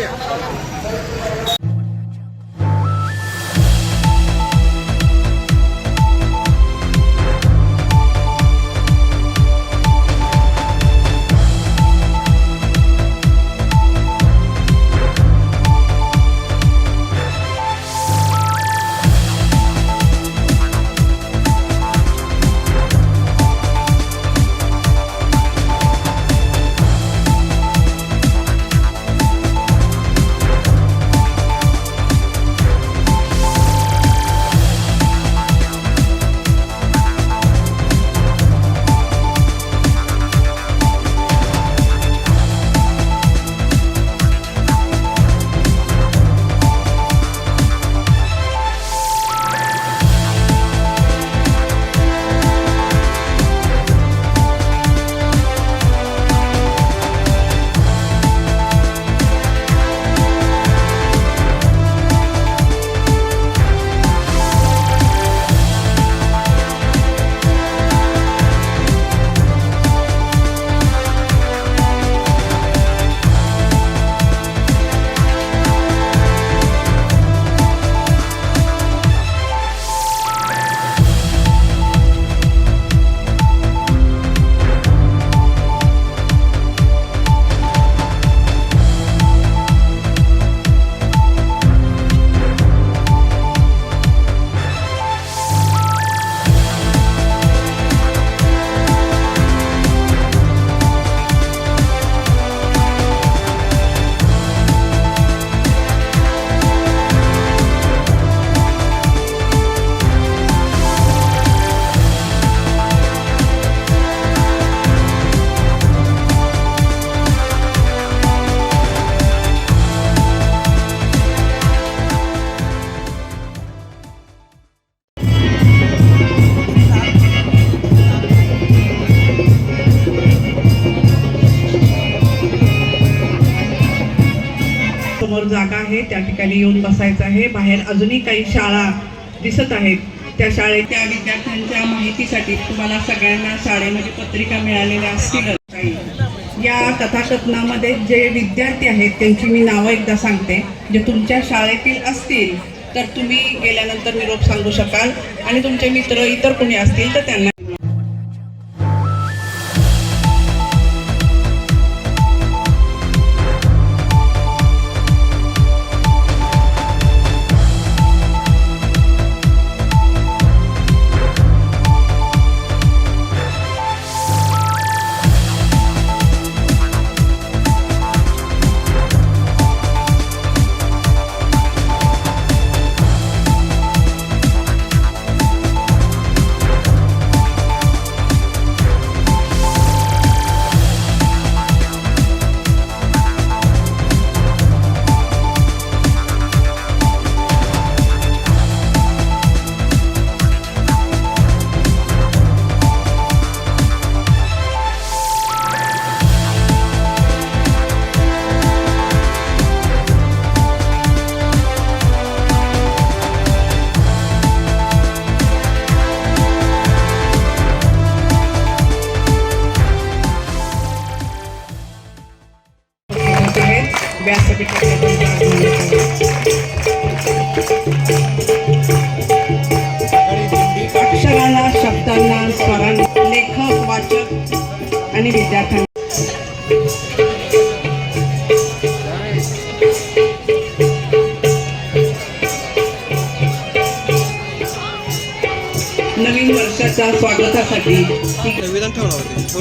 Yeah. जागा आहे त्या ठिकाणी येऊन बसायचं आहे. बाहेर अजूनही काही शाळा दिसत आहेत. त्या शाळेच्या विद्यार्थ्यांच्या माहितीसाठी तुम्हाला सगळ्यांना शाळेमध्ये पत्रिका मिळालेल्या असतील. काही या कथाकथनामध्ये जे विद्यार्थी आहेत त्यांची मी नावं एकदा सांगते. जे तुमच्या शाळेतील असतील तर तुम्ही गेल्यानंतर निरोप सांगू शकाल. आणि तुमचे मित्र इतर कोणी असतील तर त्यांना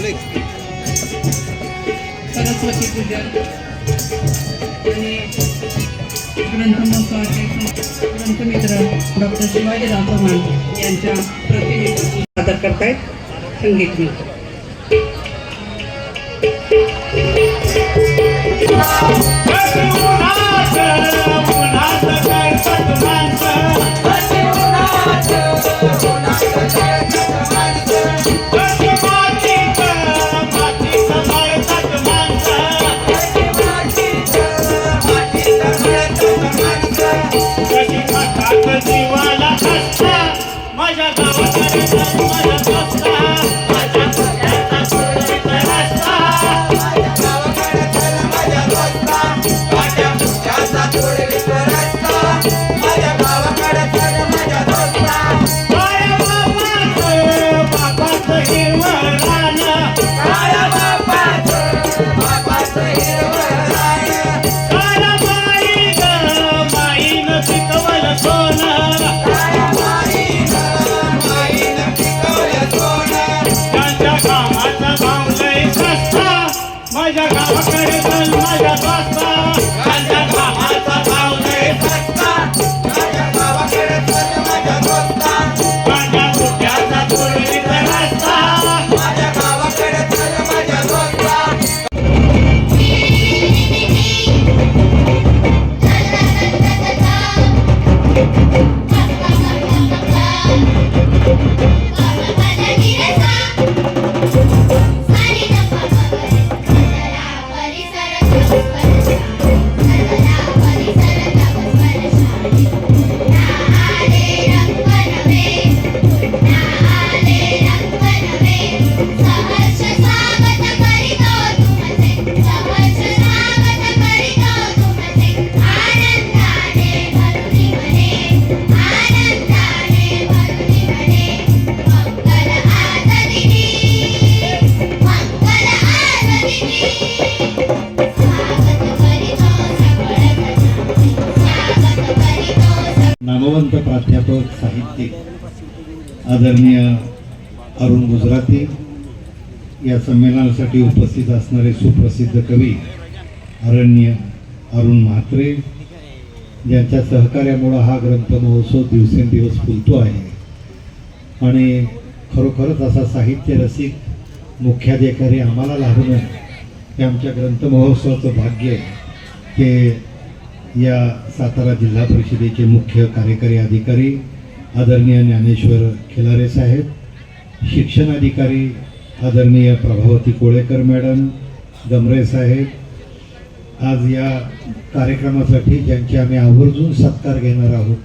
ठेवणार सरस्वती पूजन आणि ग्रंथमहोत्सवाचे ग्रंथमित्र डॉक्टर शिवाजीराव चव्हाण यांच्या प्रतिनिधी सादर करतायत संगीत उन्हाचं माझ्या कार्यक्रमासाठी उपस्थित असणारे सुप्रसिद्ध कवी अरण्य अरुण म्हात्रे ज्यांच्या सहकार्यामुळं हा ग्रंथ महोत्सव दिवसेंदिवस फुलतो आहे. आणि खरोखरच असा साहित्य रसिक मुख्याधिकारी आम्हाला लाभणं हे आमच्या ग्रंथ महोत्सवाचं भाग्य आहे. ते या सातारा जिल्हा परिषदेचे मुख्य कार्यकारी अधिकारी आदरणीय ज्ञानेश्वर खिलारे साहेब शिक्षण अधिकारी आदरणीय प्रभावती कोळेकर मॅडम गमरे साहेब आज या कार्यक्रमासाठी ज्यांचे आम्ही आवर्जून सत्कार घेणार आहोत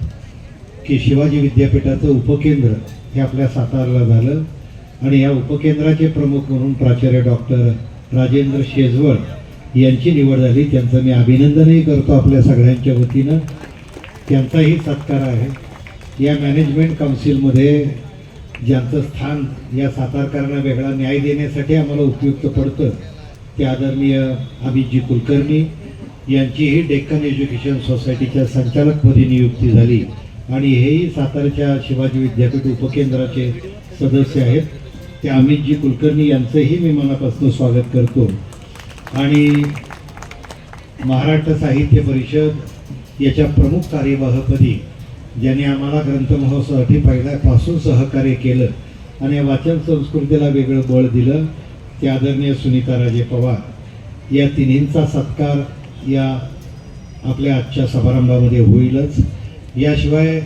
की शिवाजी विद्यापीठाचं उपकेंद्र हे आपल्या सातारला झालं आणि या उपकेंद्राचे प्रमुख म्हणून प्राचार्य डॉक्टर राजेंद्र शेजवळ यांची निवड झाली. त्यांचं मी अभिनंदनही करतो आपल्या सगळ्यांच्या वतीनं. त्यांचाही सत्कार आहे. या मॅनेजमेंट काउन्सिलमध्ये ज्यांचं स्थान या सातारकरांना वेगळा न्याय देण्यासाठी आम्हाला उपयुक्त पडतं ते आदरणीय अभिजी कुलकर्णी यांचीही डेक्कन एज्युकेशन सोसायटीच्या संचालकपदी नियुक्ती झाली. आणि हेही सातारच्या शिवाजी विद्यापीठ उपकेंद्राचे सदस्य आहेत. ते अमितजी कुलकर्णी यांचंही मी मनापासून स्वागत करतो. आणि महाराष्ट्र साहित्य परिषद याच्या प्रमुख कार्यवाहपदी ज्यांनी आम्हाला ग्रंथ महोत्सवासाठी पहिल्यापासून सहकार्य केलं आणि या वाचन संस्कृतीला वेगळं बळ दिलं ते आदरणीय सुनीता राजे पवार या तिन्हींचा सत्कार या आपल्या आजच्या समारंभामध्ये होईलच. याशिवाय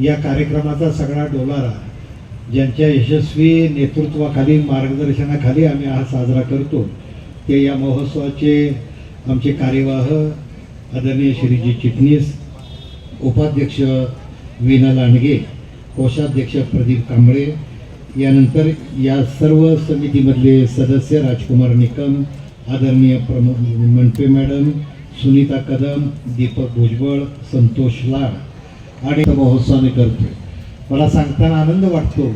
या कार्यक्रमाचा सगळा डोलारा ज्यांच्या यशस्वी नेतृत्वाखाली मार्गदर्शनाखाली आम्ही हा साजरा करतो ते या महोत्सवाचे आमचे कार्यवाह आदरणीय श्रीजी चिटणीस उपाध्यक्ष वीणा लांडगे कोषाध्यक्ष प्रदीप कांबळे. यानंतर या सर्व समितीमधले सदस्य राजकुमार निकम आदरणीय प्रमो मनपे मॅडम सुनीता कदम दीपक भुजबळ संतोष लाड आणि महोत्सवाने करतोय. मला सांगताना आनंद वाटतो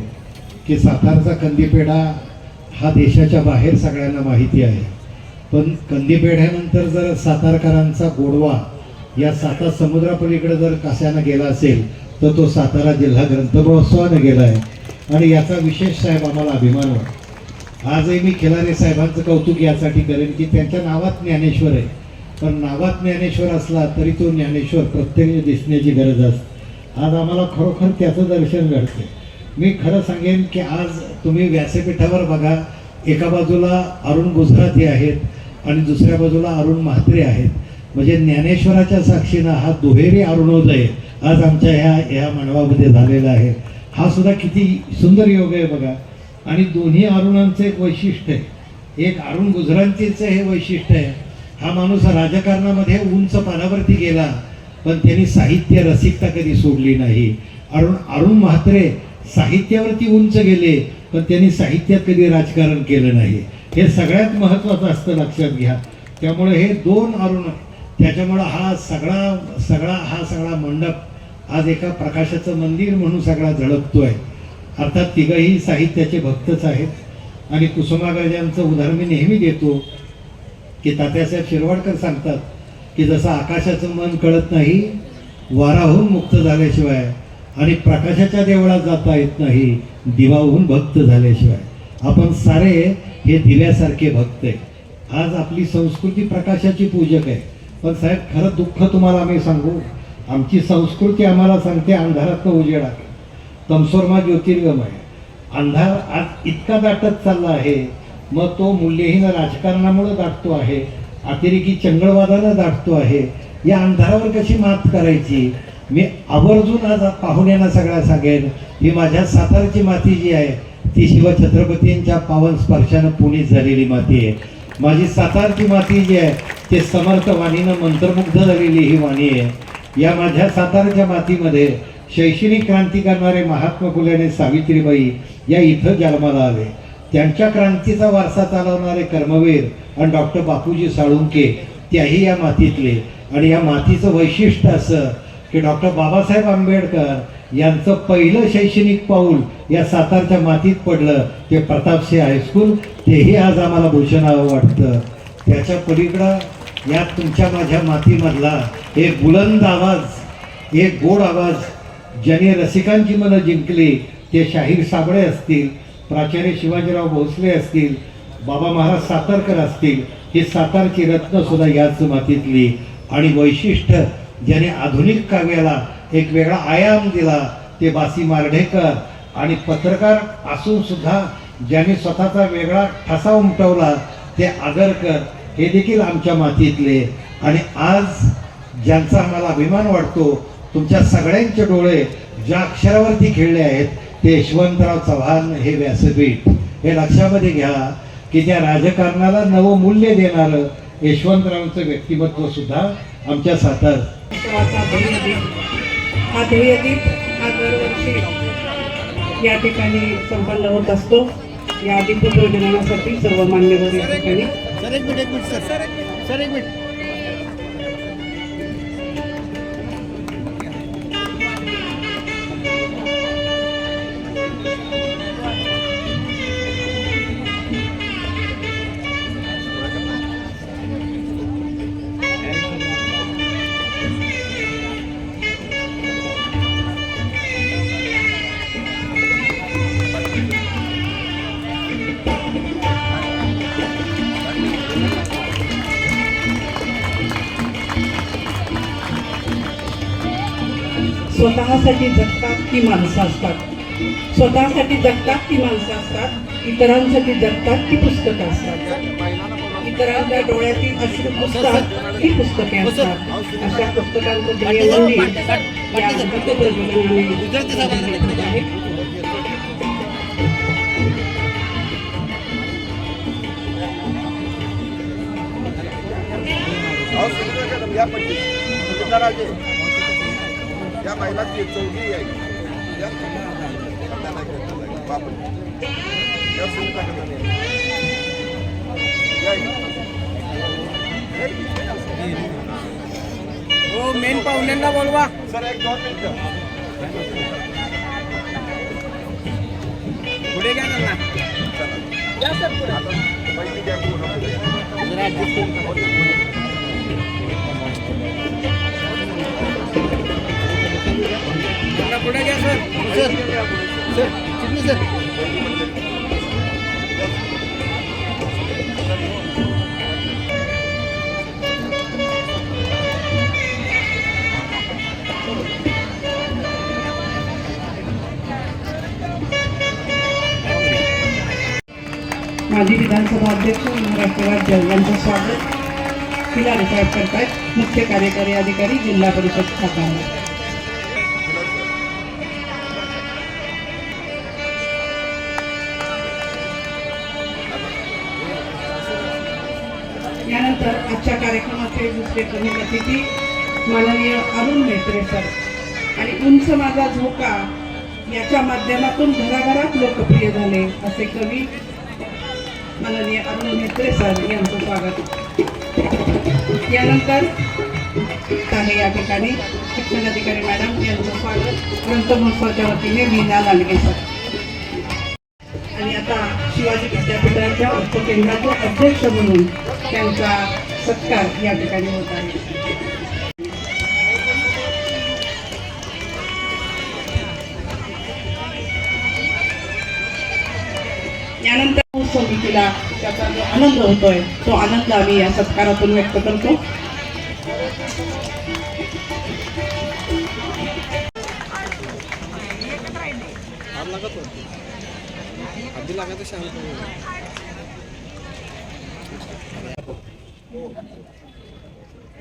की सातारचा कंदीपेढा हा देशाच्या बाहेर सगळ्यांना माहिती आहे. पण कंदीपेढ्यानंतर जर सातारकरांचा गोडवा या सातार समुद्रापलीकडे जर कशानं गेला असेल तर तो सातारा जिल्हा ग्रंथ महोत्सवाने गेला आहे आणि याचा विशेष साहेब आम्हाला अभिमान वाटतो. आजही मी खिलारे साहेबांचं कौतुक यासाठी करेन की त्यांच्या नावात ज्ञानेश्वर आहे. पण नावात ज्ञानेश्वर असला तरी तो ज्ञानेश्वर प्रत्येक दिसण्याची गरज असते. आज आम्हाला खरोखर त्याचं दर्शन घडते मी खरं सांगेन की आज तुम्ही व्यासपीठावर बघा एका बाजूला अरुण गुजराती आहेत आणि दुसऱ्या बाजूला अरुण म्हात्रे आहेत. म्हणजे ज्ञानेश्वराच्या साक्षीनं हा दुहेरी अरुणोदय आज आमच्या ह्या ह्या मंडवामध्ये झालेला आहे. हा सुद्धा किती सुंदर योग आहे बघा. आणि दोन्ही अरुणांचं एक वैशिष्ट्य आहे. एक अरुण गुजरांतीचं हे वैशिष्ट्य आहे. हा माणूस राजकारणामध्ये उंच पानावरती गेला पण त्यांनी साहित्य रसिकता कधी सोडली नाही. अरुण अरुण म्हात्रे साहित्यावरती उंच गेले पण त्यांनी साहित्यात कधी राजकारण केलं नाही. हे सगळ्यात महत्त्वाचं असतं लक्षात घ्या. त्यामुळे हे दोन अरुण त्याच्यामुळं हा सगळा सगळा हा सगळा मंडप आज एका प्रकाशाचं मंदिर म्हणून सगळा झळकतो आहे अर्थात तिघही साहित्याचे भक्तच आहेत. आणि कुसुमाग्रजांचं उदाहरण मी नेहमी देतो की तात्यासाहेब शिरवाडकर सांगतात की जसं आकाशाचं मन कळत नाही वाराहून मुक्त झाल्याशिवाय आणि प्रकाशाच्या देवळात जाता येत नाही दिवाहून भक्त झाल्याशिवाय. आपण सारे हे दिव्यासारखे भक्त आहे. आज आपली संस्कृती प्रकाशाची पूजक आहे. पण साहेब खरं दुःख तुम्हाला आम्ही सांगू? आमची संस्कृती आम्हाला सांगते अंधारात उजेड आहे. तमसोरमा ज्योतिर्गम आहे. अंधार आज इतका दाटत चालला आहे मग तो मूल्यहीन राजकारणामुळे दाटतो आहे अतिरेकी चंगळवादानं दाटतो आहे. या अंधारावर कशी मात करायची? मी आवर्जून आज पाहुण्यांना सगळ्या सांगेन. ही माझ्या सातारची माती जी आहे ती शिवछत्रपतींच्या पावन स्पर्शानं पुनीत झालेली माती आहे. माझी सातारची माती जी आहे ते समर्थ वाणीनं मंत्रमुग्ध झालेली ही वाणी आहे. या माझ्या सातारच्या मातीमध्ये शैक्षणिक क्रांती करणारे महात्मा फुले आणि सावित्रीबाई या इथं जन्माला आले. त्यांच्या क्रांतीचा वारसा चालवणारे कर्मवीर आणि डॉक्टर बापूजी साळुंके त्याही या मातीतले. आणि या मातीचं वैशिष्ट्य असं की डॉक्टर बाबासाहेब आंबेडकर यांचं पहिलं शैक्षणिक पाऊल या सातारच्या मातीत पडलं ते प्रतापसिंह हायस्कूल. तेही आज आम्हाला भूषणावं वाटतं. त्याच्या पलीकडं या तुमच्या माझ्या मातीमधला एक बुलंद आवाज एक गोड आवाज ज्याने रसिकांची मनं जिंकली ते शाहीर साबळे असतील प्राचार्य शिवाजीराव भोसले असतील बाबा महाराज सातारकर असतील हे सातारची रत्नसुद्धा याच मातीतली. आणि वैशिष्ट्य ज्याने आधुनिक काव्याला एक वेगळा आयाम दिला ते बासी मार्ढेकर. आणि पत्रकार असूनसुद्धा ज्याने स्वतःचा वेगळा ठसा उमटवला ते आगरकर. हे देखील आमच्या मातीतले. आणि आज ज्यांचा आम्हाला अभिमान वाटतो तुमच्या सगळ्यांचे डोळे ज्या अक्षरावरती खेळले आहेत ते यशवंतराव चव्हाण हे व्यासपीठ. हे लक्षामध्ये घ्या की त्या राजकारणाला नवं मूल्य देणारं यशवंतरावांचं व्यक्तिमत्व सुद्धा आमच्या साथात. हा या ठिकाणी संपन्न होत असतो. या दीपप्रज्वलनासाठी सर्व मान्यवर या ठिकाणी सर एक मिनिट एक मिनिट सर. सर एक मिनिट. स्वतःसाठी जगतात ती माणसं असतात? स्वतःसाठी जगतात ती माणसं असतात? इतरांसाठी जगतात ती पुस्तकं असतात? इतरांच्या डोळ्यातील अश्रू पुस्तक ही पुस्तके असतात? अशा पुस्तकांचं ध्येयवंदी या आहे. ना, या पट्टी. सुनीता राजे. या महिला ती चौघी आहे या. त्यांना घेतलं. बापरे. या सुनीता कदम. या इकडे. हो मेन पाहुण्यांना बोलवा सर एक दोन मिनिटं पुढे घ्या त्यांना या सर पुढे पहिली घ्या पुढे. पुढे घ्या सर. सर सर चिटणी सर. माजी विधानसभा अध्यक्ष महाराष्ट्र राज्य यांचं स्वागत. तिला रिटायर करतायत मुख्य कार्यकारी अधिकारी जिल्हा परिषद सातारा त्यानंतर आजच्या कार्यक्रमाचे दुसरे प्रमुख अतिथी माननीय अरुण मेत्रे सर. आणि उंच माझा झोका याच्या माध्यमातून घराघरात लोकप्रिय झाले असे कवी माननीय अरुण मेत्रे सर यांचं स्वागत. यानंतर आहे या ठिकाणी शिक्षण अधिकारी मॅडम यांचं स्वागत ग्रंथ महोत्सवाच्या वतीने मीना लांडगे सर. आणि आता शिवाजी विद्यापीठाच्या उपकेंद्राचे अध्यक्ष म्हणून त्यांचा सत्कार या ठिकाणी होत आहे. यानंतर समितीला त्याचा जो आनंद होतोय तो आनंद आम्ही या सत्कारातून व्यक्त करतो.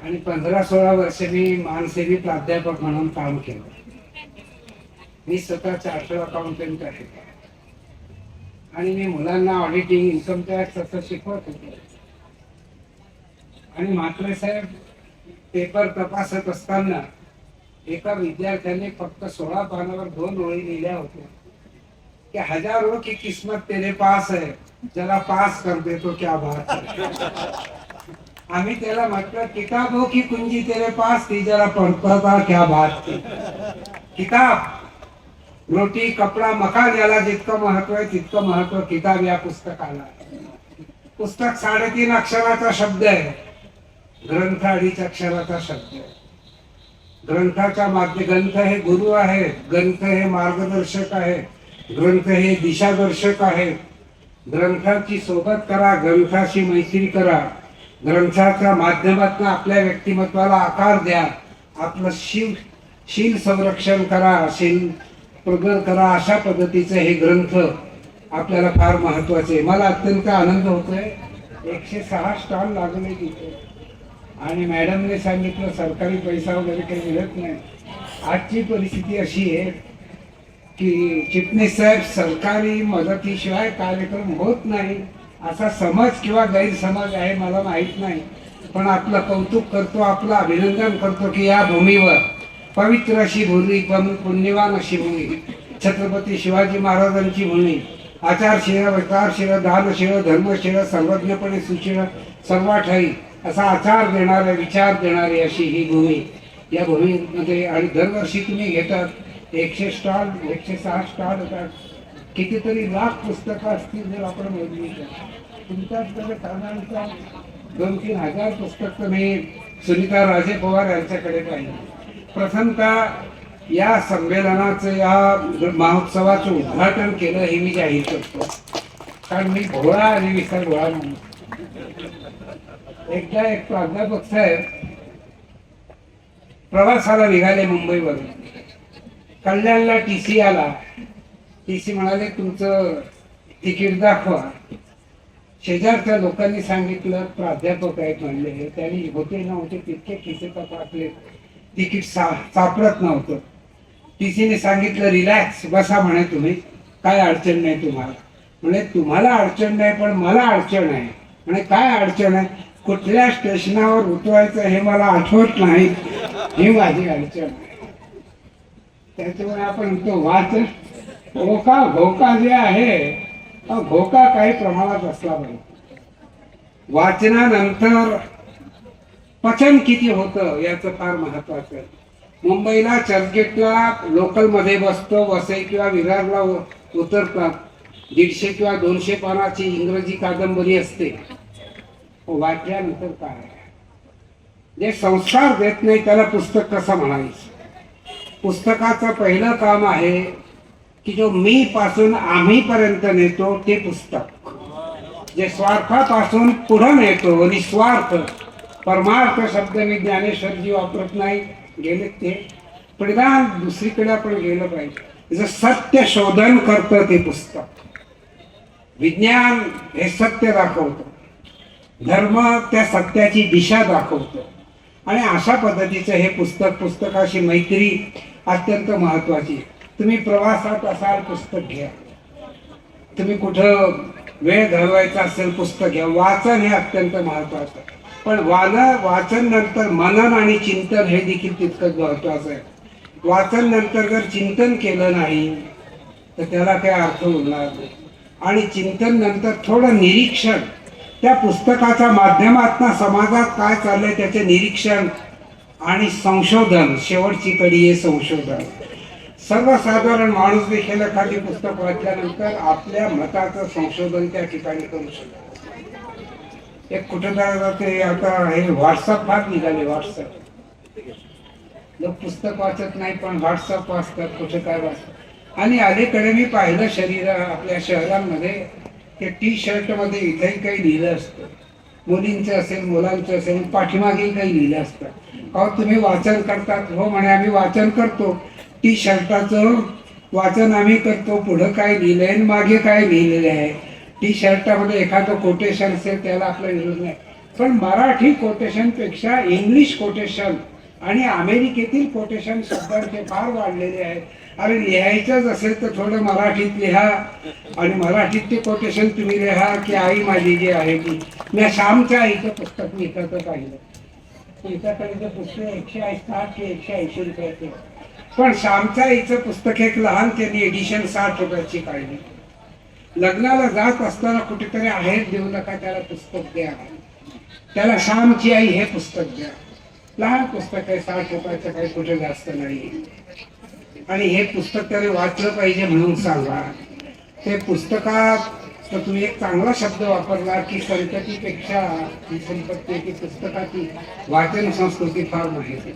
आणि पंधरा सोळा वर्ष मी मानसेवी प्राध्यापक म्हणून काम केलं. मी स्वतः चार्टर्ड अकाउंटंट आहे. आणि मी मुलांना ऑडिटिंग इन्कम टॅक्स असं शिकवत होतो. आणि मात्र साहेब पेपर तपासत असताना एका विद्यार्थ्याने फक्त सोळा पानावर दोन ओळी लिहिल्या होत्या. कि हजारो की किस्मत तेरे पास है जरा पास कर दे तो क्या बात है. आम्ही त्याला म्हटलं किताबों हो की कुंजी तेरे पास ती जरा पडता क्या बात किताब रोटी कपडा मकान याला जितकं महत्त्व आहे तितकं महत्त्व किताब या पुस्तकाला पुस्तक साडेतीन अक्षराचा शब्द आहे. ग्रंथ अडीच अक्षराचा शब्द आहे. ग्रंथाच्या माध्य ग्रंथ हे गुरु आहेत. ग्रंथ हे मार्गदर्शक आहे ग्रंथ हे दिशादर्शक आहे ग्रंथाची सोबत करा ग्रंथाशी मैत्री करा. ग्रंथाच्या माध्यमातून आपल्या व्यक्तिमत्वाला आकार द्या. आपलं शिव शील संरक्षण करा शील प्रगत करा अशा पद्धतीचे हे ग्रंथ आपल्याला फार महत्त्वाचे आहे. मला अत्यंत आनंद होतोय. एकशे सहा स्टॉल लागले तिथे आणि मॅडमने सांगितलं सरकारी पैसा वगैरे काही मिळत नाही. आजची परिस्थिती अशी आहे की चिटणीस साहेब सरकारी मदतीशिवाय कार्यक्रम होत नाही. असा समज किंवा गैरसमज आहे मला माहीत नाही. पण आपलं कौतुक करतो आपलं अभिनंदन करतो की या भूमीवर पवित्र अशी भूमी पुण्यवान अशी भूमी छत्रपती शिवाजी महाराजांची भूमी आचारशिर विचारशिर दानशिर धर्मशिर सर्वज्ञपणे सुशिर सर्वाठाई असा आचार देणारा विचार देणारी अशी ही भूमी. या भूमीमध्ये आणि दरवर्षी तुम्ही घेतात एकशे स्टॉल एकशे सहा स्टॉल होतात कितीतरी लाख पुस्तकं असतील जर आपण मोजली तर. तुमच्याकडे साधारणतः दोन तीन हजार पुस्तक तुम्ही सुनीता राजे पवार यांच्याकडे पाहिजे प्रथमतः या संमेलनाचं या महोत्सवाचं उद्घाटन केलं हे मी जाहीर करतो. कारण मी भोळा आणि विसर भोळा म्हणून एकदा एक प्राध्यापक साहेब प्रवासाला निघाले मुंबईवरून. कल्याणला टी सी आला. टी सी म्हणाले तुमचं तिकीट दाखवा. शेजारच्या लोकांनी सांगितलं प्राध्यापक आहेत म्हणले त्यांनी होते नव्हते तितके खिसे तपासले तिकीट सा सापडत नव्हतं. टी सीने सांगितलं रिलॅक्स बसा म्हणे तुम्ही. काय अडचण नाही तुम्हाला. म्हणे तुम्हाला अडचण नाही पण मला अडचण आहे. म्हणे काय अडचण आहे? कुठल्या स्टेशनावर उतरायचं हे मला आठवत नाही. ही माझी अडचण आहे. त्याच्यामुळे आपण तो वाच घोका घोका जे आहे हा घोका काही प्रमाणात असला पाहिजे. वाचनानंतर पचन किती होतं याचं फार महत्वाचं आहे. मुंबईला चर्चगेटला लोकलमध्ये बसतो वसई किंवा विरारला उतरतात. दीडशे किंवा दोनशे पानाची इंग्रजी कादंबरी असते. वाचल्यानंतर काय? जे संस्कार देत नाही त्याला पुस्तक कसं म्हणायचं? पुस्तकाचं पहिलं काम आहे की जो मी पासून आम्ही पर्यंत नेतो ते पुस्तक. जे स्वार्थापासून पुढं नेतो निस्वार्थ परमार्थ शब्द मी ज्ञानेश्वरजी वापरत नाही गेले ते. परिधान दुसरीकडे आपण गेलं पाहिजे. जर सत्य शोधन करतं ते पुस्तक. विज्ञान हे सत्य दाखवतं. धर्म त्या सत्याची दिशा दाखवतं. आणि अशा पद्धतीचं हे पुस्तक पुस्तकाशी मैत्री अत्यंत महत्वाची तुम्ही प्रवासात असाल पुस्तक घ्या. तुम्ही कुठं वेळ घालवायचा असेल पुस्तक घ्या. वाचन हे अत्यंत महत्वाचं आहे. पण वान वाचन नंतर मनन आणि चिंतन हे देखील तितकंच महत्वाचं आहे. वाचन नंतर जर चिंतन केलं नाही तर त्याला काही अर्थ उरणार नाही. आणि चिंतन नंतर थोडं निरीक्षण. त्या पुस्तकाच्या माध्यमातून समाजात काय चाललंय त्याचे निरीक्षण आणि संशोधन. शेवटची कडी आहे संशोधन. सर्वसाधारण माणूस देखील एखादी पुस्तक वाचल्यानंतर आपल्या मताचं संशोधन त्या ठिकाणी करू शकतो. एक कुठं ते आता हे व्हॉट्सअप फार निघाले व्हॉट्सअप. लोक पुस्तक वाचत नाही पण व्हॉट्सअप वाचतात कुठे काय वाचतात. आणि अलीकडे मी पाहिलं शरीर आपल्या शहरांमध्ये ते टी शर्टमध्ये इथेही काही लिहिलं असतं. मुलींचं असेल मुलांचं असेल पाठीमागेही काही लिहिलं असतं. अहो तुम्ही वाचन करतात. हो म्हणे आम्ही वाचन करतो. टी शर्टाचं वाचन आम्ही करतो पुढं काय लिहिलंय आणि मागे काय लिहिलेलं आहे. टी शर्टामध्ये एखादं कोटेशन असेल त्याला आपलं विरोध नाही. पण मराठी कोटेशनपेक्षा इंग्लिश कोटेशन आणि अमेरिकेतील कोटेशन शब्दांचे फार वाढलेले आहेत. अरे लिहायचंच असेल तर थोडं मराठीत लिहा आणि मराठीत ते कोटेशन तुम्ही लिहा की आई माझी जी आहे ती. मी श्यामच्या आईचं पुस्तक मी इथं पाहिलं. इथं पुस्तक एकशे साठ ते एकशे ऐंशी रुपयाचे. पण श्यामच्या आईचं पुस्तक एक लहान त्यांनी एडिशन साठ रुपयाची काढली. लग्नाला जात असताना कुठेतरी आहेर देऊ नका त्याला पुस्तक द्या. त्याला श्यामची आई हे पुस्तक द्या. लहान पुस्तक आहे साठ रुपयाचं काही कुठे जास्त नाही. आणि हे पुस्तक त्याने वाचलं पाहिजे म्हणून सांगा. ते पुस्तकात तर तुम्ही एक चांगला शब्द वापरला की संततीपेक्षा ही संपत्ती की पुस्तकाची वाचन संस्कृती फार माहिती.